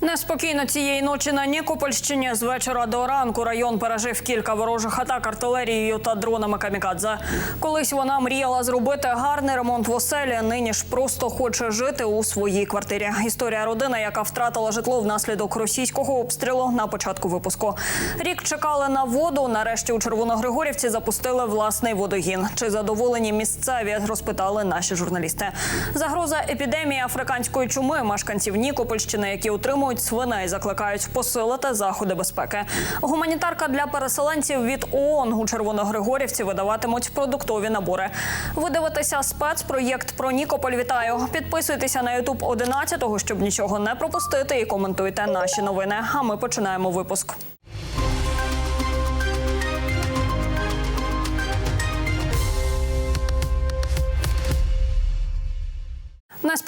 Неспокійно цієї ночі на Нікопольщині з вечора до ранку район пережив кілька ворожих атак артилерією та дронами камікадзе. Колись вона мріяла зробити гарний ремонт в оселі. Нині ж просто хоче жити у своїй квартирі. Історія родини, яка втратила житло внаслідок російського обстрілу на початку випуску. Рік чекали на воду. Нарешті у Червоногригорівці запустили власний водогін. Чи задоволені місцеві? Розпитали наші журналісти. Загроза епідемії африканської чуми мешканців Нікопольщини, які утримують свиней, закликають посилити заходи безпеки. Гуманітарка для переселенців від ООН у Червоногригорівці видаватимуть продуктові набори. Ви дивитеся спецпроєкт про Нікополь. Вітаю! Підписуйтеся на Ютуб 11-го, щоб нічого не пропустити, і коментуйте наші новини. А ми починаємо випуск.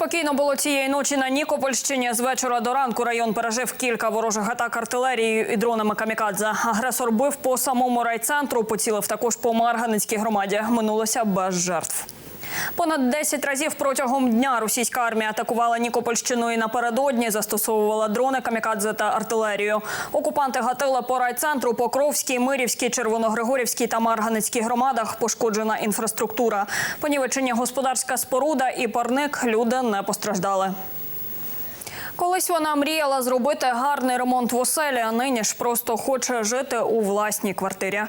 Неспокійно було цієї ночі на Нікопольщині. З вечора до ранку район пережив кілька ворожих атак артилерією і дронами камікадзе. Агресор бив по самому райцентру, поцілив також по Марганицькій громаді. Минулося без жертв. Понад 10 разів протягом дня російська армія атакувала Нікопольщину і напередодні застосовувала дрони камікадзе та артилерію. Окупанти гатили по райцентру, Покровській, Мирівській, Червоногригорівській та Марганицькій громадах. Пошкоджена інфраструктура. Понівечені господарська споруда і парник. Люди не постраждали. Колись вона мріяла зробити гарний ремонт в оселі, а нині ж просто хоче жити у власній квартирі.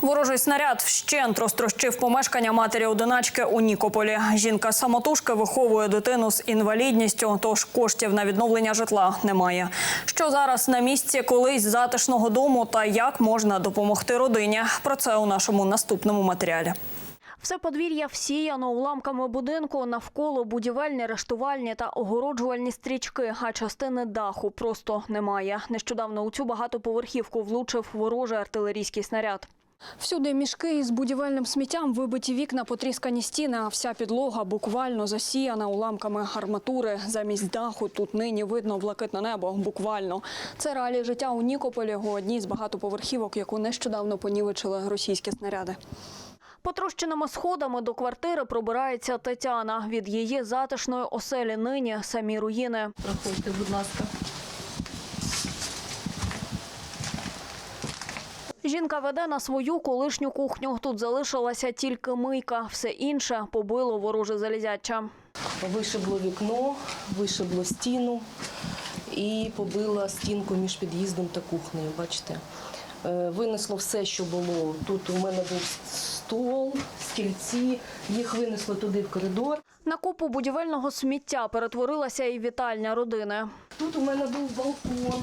Ворожий снаряд вщент розтрощив помешкання матері одиначки у Нікополі. Жінка самотужки виховує дитину з інвалідністю, тож коштів на відновлення житла немає. Що зараз на місці колись затишного дому та як можна допомогти родині? Про це у нашому наступному матеріалі. Все подвір'я всіяно уламками будинку, навколо будівельні, рештувальні та огороджувальні стрічки, а частини даху просто немає. Нещодавно у цю багатоповерхівку влучив ворожий артилерійський снаряд. Всюди мішки із будівельним сміттям, вибиті вікна, потріскані стіни, а вся підлога буквально засіяна уламками арматури. Замість даху тут нині видно блакитне небо. Буквально це реалії життя у Нікополі у одній з багатоповерхівок, яку нещодавно понівечили російські снаряди. Потрощеними сходами до квартири пробирається Тетяна. Від її затишної оселі нині самі руїни. Проходьте, будь ласка. Жінка веде на свою колишню кухню. Тут залишилася тільки мийка. Все інше побило вороже залізяча. Вишибло вікно, вишибло стіну і побило стінку між під'їздом та кухнею. Бачите, Е, винесло все, що було. Тут у мене був стол, стільці. Їх винесло туди в коридор. На купу будівельного сміття перетворилася і вітальня родини. Тут у мене був балкон.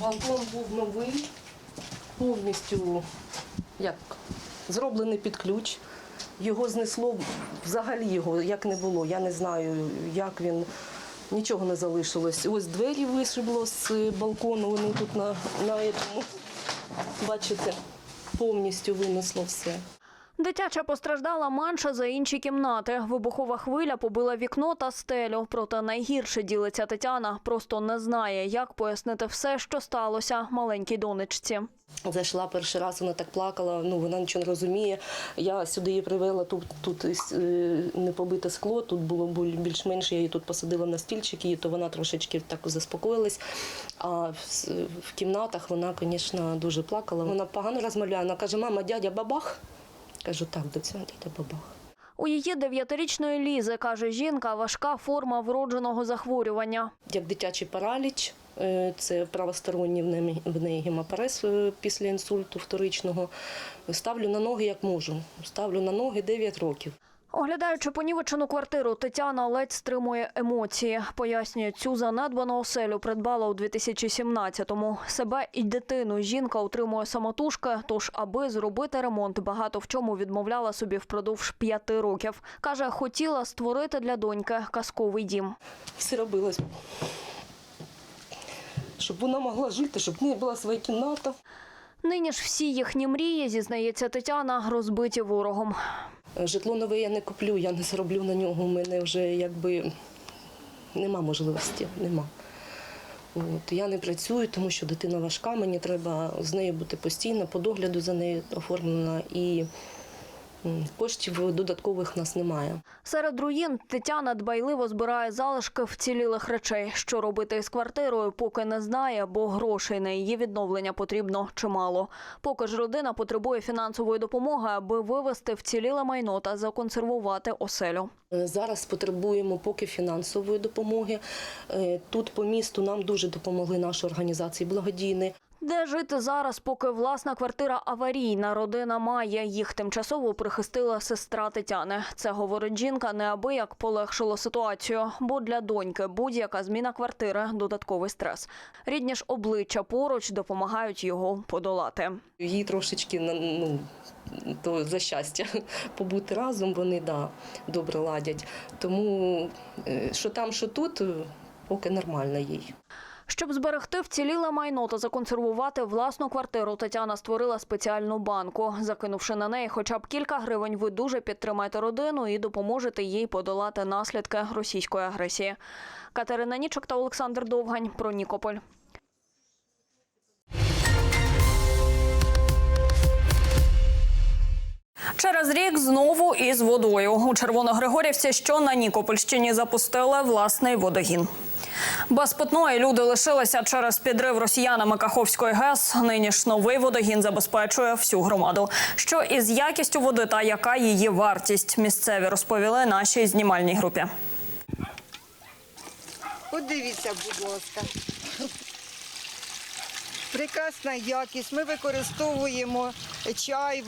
Балкон був новий, повністю як зроблений під ключ. Його знесло взагалі його як не було. Я не знаю, як він. Нічого не залишилось. Ось двері вишибло з балкону, вони тут на, на цьому, бачите, повністю винесло все. Дитяча постраждала менше за інші кімнати. Вибухова хвиля побила вікно та стелю. Проте найгірше ділиться Тетяна. Просто не знає, як пояснити все, що сталося маленькій донечці. Зайшла перший раз, вона так плакала, ну вона нічого не розуміє. Я сюди її привела, тут, тут е, не побите скло, тут було більш-менш, я її тут посадила на стільчик, і то вона трошечки так заспокоїлась. А в, в кімнатах вона, звісно, дуже плакала. Вона погано розмовляє, вона каже, мама, дядя бабах. Кажу, так, до цього дядя бабах. У її дев'ятирічної Лізи, каже жінка, важка форма вродженого захворювання. Як дитячий параліч, е, це правосторонній в неї, в неї гемопарез е, після інсульту вторичного. Ставлю на ноги як можу. Ставлю на ноги 9 років. Оглядаючи понівечену квартиру, Тетяна ледь стримує емоції. Пояснює, цю занедбану оселю придбала у 2017-му. Себе і дитину жінка утримує самотужки, тож аби зробити ремонт, багато в чому відмовляла собі впродовж п'яти років. Каже, хотіла створити для доньки казковий дім. Все робилось, щоб вона могла жити, щоб в неї була своя кімната. Нині ж всі їхні мрії, зізнається Тетяна, розбиті ворогом. Житло нове я не куплю, я не зароблю на нього. У мене вже якби нема можливості, нема. От, я не працюю, тому що дитина важка, мені треба з нею бути постійно, по догляду за нею оформлена. І коштів додаткових в нас немає. Серед руїн Тетяна дбайливо збирає залишки вцілілих речей. Що робити із квартирою, поки не знає, бо грошей на її відновлення потрібно чимало. Поки ж родина потребує фінансової допомоги, аби вивезти вціліле майно та законсервувати оселю. Е, Зараз потребуємо поки фінансової допомоги. Е, Тут по місту нам дуже допомогли наші організації благодійні. Де жити зараз, поки власна квартира аварійна, родина має. Їх тимчасово прихистила сестра Тетяни. Це, говорить жінка, неабияк полегшило ситуацію, бо для доньки будь-яка зміна квартири – додатковий стрес. Рідні ж обличчя поруч допомагають його подолати. Їй трошечки ну, то за щастя побути разом, вони да, добре ладять. Тому е, що там, що тут, е, поки нормально їй. Щоб зберегти вціліле майно та законсервувати власну квартиру, Тетяна створила спеціальну банку. Закинувши на неї хоча б кілька гривень, ви дуже підтримаєте родину і допоможете їй подолати наслідки російської агресії. Катерина Нічок та Олександр Довгань про Нікополь. Через рік знову із водою. У Червоногригорівці, що на Нікопольщині, запустили власний водогін. Без питної люди лишилися через підрив росіянами Каховської ГЕС. Нині ж новий водогін забезпечує всю громаду. Що із якістю води та яка її вартість? Місцеві розповіли нашій знімальній групі. Подивіться, будь ласка. Прекрасна якість. Ми використовуємо чай,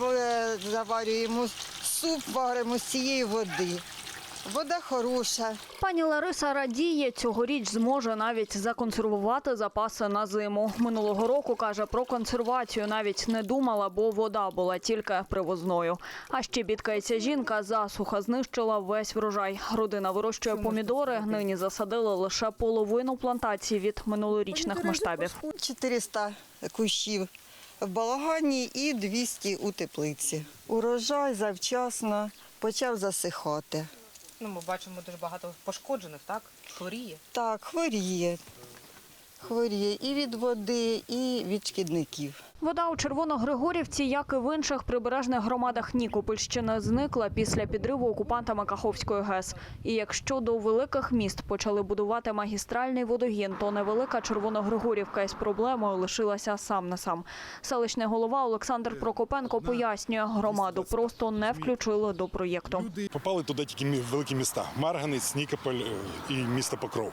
заварюємо, суп варимо з цієї води. Вода хороша. Пані Лариса радіє, цьогоріч зможе навіть законсервувати запаси на зиму. Минулого року, каже, про консервацію навіть не думала, бо вода була тільки привозною. А ще бідкається жінка, засуха знищила весь врожай. Родина вирощує помідори, нині засадили лише половину плантації від минулорічних масштабів. 400 кущів в балагані і 200 у теплиці. Урожай завчасно почав засихати. Ну, ми бачимо дуже багато пошкоджених, так? Хворіє. Так, хворіє. Хворіє і від води, і від шкідників. Вода у Червоногригорівці, як і в інших прибережних громадах Нікопольщини, зникла після підриву окупантами Каховської ГЕС. І якщо до великих міст почали будувати магістральний водогін, то невелика Червоногригорівка із проблемою лишилася сам на сам. Селищний голова Олександр Прокопенко пояснює, громаду просто не включили до проєкту. Попали туди тільки мі- великі міста: Марганець, Нікополь е, і місто Покров.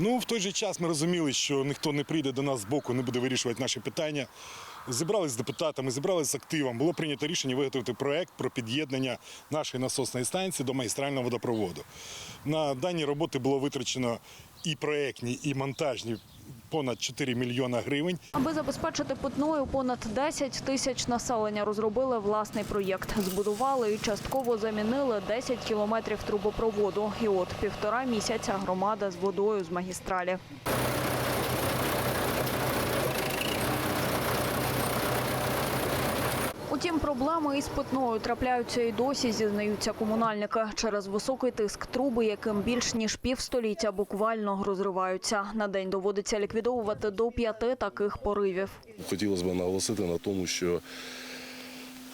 Ну, в той же час ми розуміли, що ніхто не прийде до нас з боку, не буде вирішувати наші питання. Зібрались з депутатами, зібрались з активом. Було прийнято рішення виготовити проект про під'єднання нашої насосної станції до магістрального водопроводу. На дані роботи було витрачено і проектні, і монтажні понад 4 мільйона гривень. Аби забезпечити питною понад 10 тисяч населення, розробили власний проєкт. Збудували і частково замінили 10 кілометрів трубопроводу. І от півтора місяця громада з водою з магістралі. Утім, проблеми із питною трапляються і досі, зізнаються комунальники. Через високий тиск труби, яким більш ніж півстоліття буквально розриваються. На день доводиться ліквідовувати до п'яти таких поривів. Хотілося б наголосити на тому, що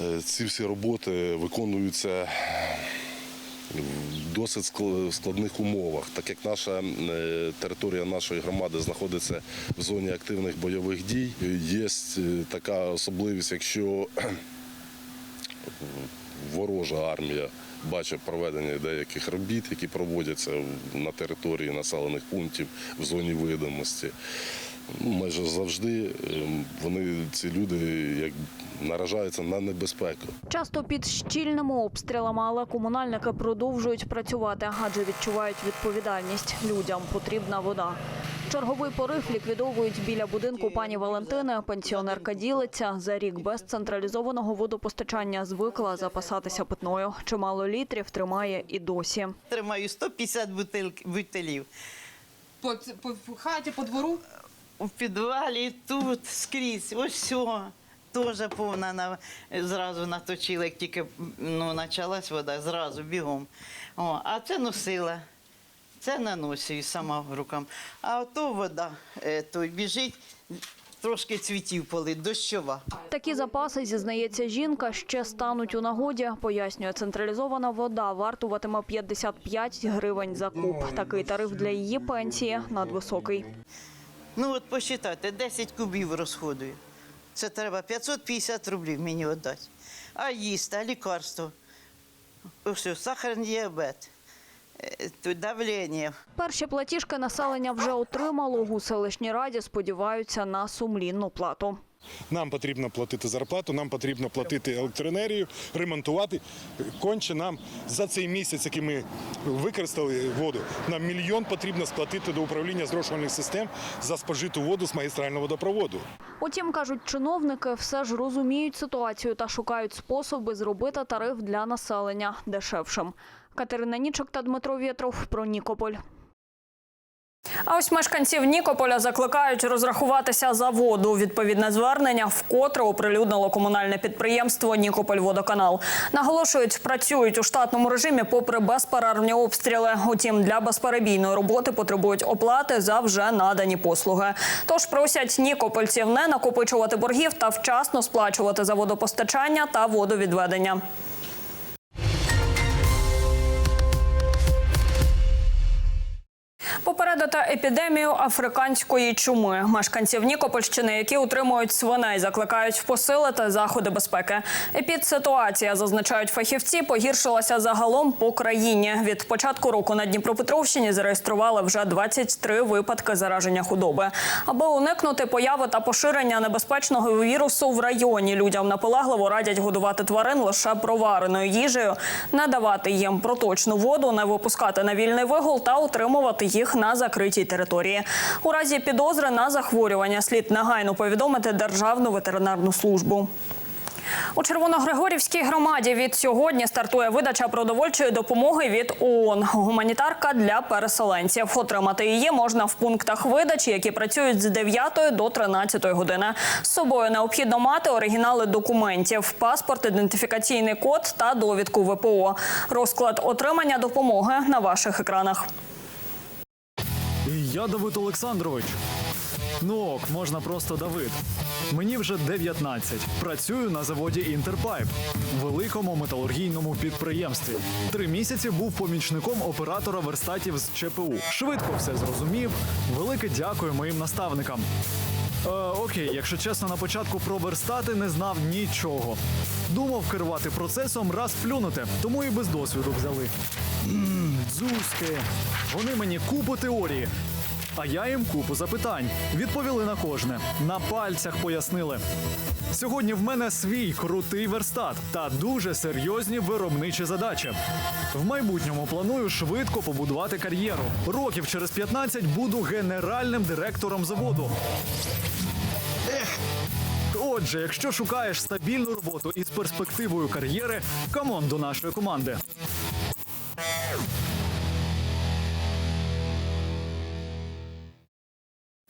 е, ці всі роботи виконуються в досить скл- складних умовах, так як наша е, територія нашої громади знаходиться в зоні активних бойових дій. Є е, така особливість, якщо ворожа армія бачить проведення деяких робіт, які проводяться на території населених пунктів в зоні видимості. Майже завжди ем, вони, ці люди, як наражаються на небезпеку. Часто під щільними обстрілами, але комунальники продовжують працювати, адже відчувають відповідальність. Людям потрібна вода. Черговий порив ліквідовують біля будинку пані Валентини. Пенсіонерка ділиться. За рік без централізованого водопостачання звикла запасатися питною. Чимало літрів тримає і досі. Тримаю 150 бутиль- бутилів. По, по, по хаті, по двору. У підвалі, тут, скрізь, все. Теж повна на, зразу наточила, як тільки ну, почалась вода, зразу бігом. О, а це носила. Це наносив сама рукам. А ото вода, е, то біжить, трошки цвітів полить, дощова. Такі запаси, зізнається жінка, ще стануть у нагоді. Пояснює, централізована вода вартуватиме 55 гривень за куб. Такий тариф для її пенсії надвисокий. Ну от посчитайте, 10 кубів розходую. Це треба 550 рублів мені віддати. А їсти, а лікарство. Ось, сахарний діабет, е, давлення. Перші платіжки населення вже отримало. У селищній раді сподіваються на сумлінну плату. Нам потрібно платити зарплату, нам потрібно платити електроенергію, ремонтувати. Конче нам за цей місяць, який ми використали воду, нам мільйон потрібно сплатити до управління зрошувальних систем за спожиту воду з магістрального водопроводу. Утім, кажуть, чиновники все ж розуміють ситуацію та шукають способи зробити тариф для населення дешевшим. Катерина Нічок та Дмитро Вєтров про Нікополь. А ось мешканців Нікополя закликають розрахуватися за воду. Відповідне звернення вкотре оприлюднило комунальне підприємство Нікопольводоканал. Наголошують, працюють у штатному режимі попри безперервні обстріли. Утім, для безперебійної роботи потребують оплати за вже надані послуги. Тож просять нікопольців не накопичувати боргів та вчасно сплачувати за водопостачання та водовідведення. Попередити епідемію африканської чуми. Мешканців Нікопольщини, які утримують свиней, закликають посилити заходи безпеки. Епідситуація, зазначають фахівці, погіршилася загалом по країні. Від початку року на Дніпропетровщині зареєстрували вже 23 випадки зараження худоби. Аби уникнути появи та поширення небезпечного вірусу в районі, людям наполегливо радять годувати тварин лише провареною їжею, не давати їм проточну воду, не випускати на вільний вигул та утримувати їх на закритій території. У разі підозри на захворювання слід негайно повідомити Державну ветеринарну службу. У Червоногригорівській громаді від сьогодні стартує видача продовольчої допомоги від ООН. Гуманітарка для переселенців. Отримати її можна в пунктах видачі, які працюють з 9 до 13 години. З собою необхідно мати оригінали документів, паспорт, ідентифікаційний код та довідку ВПО. Розклад отримання допомоги на ваших екранах. Я Давид Олександрович. Ну ок, можна просто Давид. Мені вже 19. Працюю на заводі Інтерпайп, великому металургійному підприємстві. Три місяці був помічником оператора верстатів з ЧПУ. Швидко все зрозумів. Велике дякую моїм наставникам. Е, окей, якщо чесно, на початку про верстати не знав нічого. Думав керувати процесом раз плюнути, тому і без досвіду взяли. Ммм, дзузьки. Вони мені купу теорії. А я їм купу запитань. Відповіли на кожне. На пальцях пояснили. Сьогодні в мене свій крутий верстат та дуже серйозні виробничі задачі. В майбутньому планую швидко побудувати кар'єру. Років через 15 буду генеральним директором заводу. Ех. Отже, якщо шукаєш стабільну роботу із перспективою кар'єри, камон до нашої команди.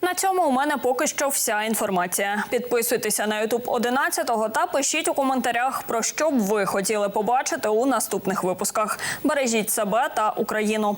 На цьому у мене поки що вся інформація. Підписуйтеся на Ютуб 11 та пишіть у коментарях, про що б ви хотіли побачити у наступних випусках. Бережіть себе та Україну.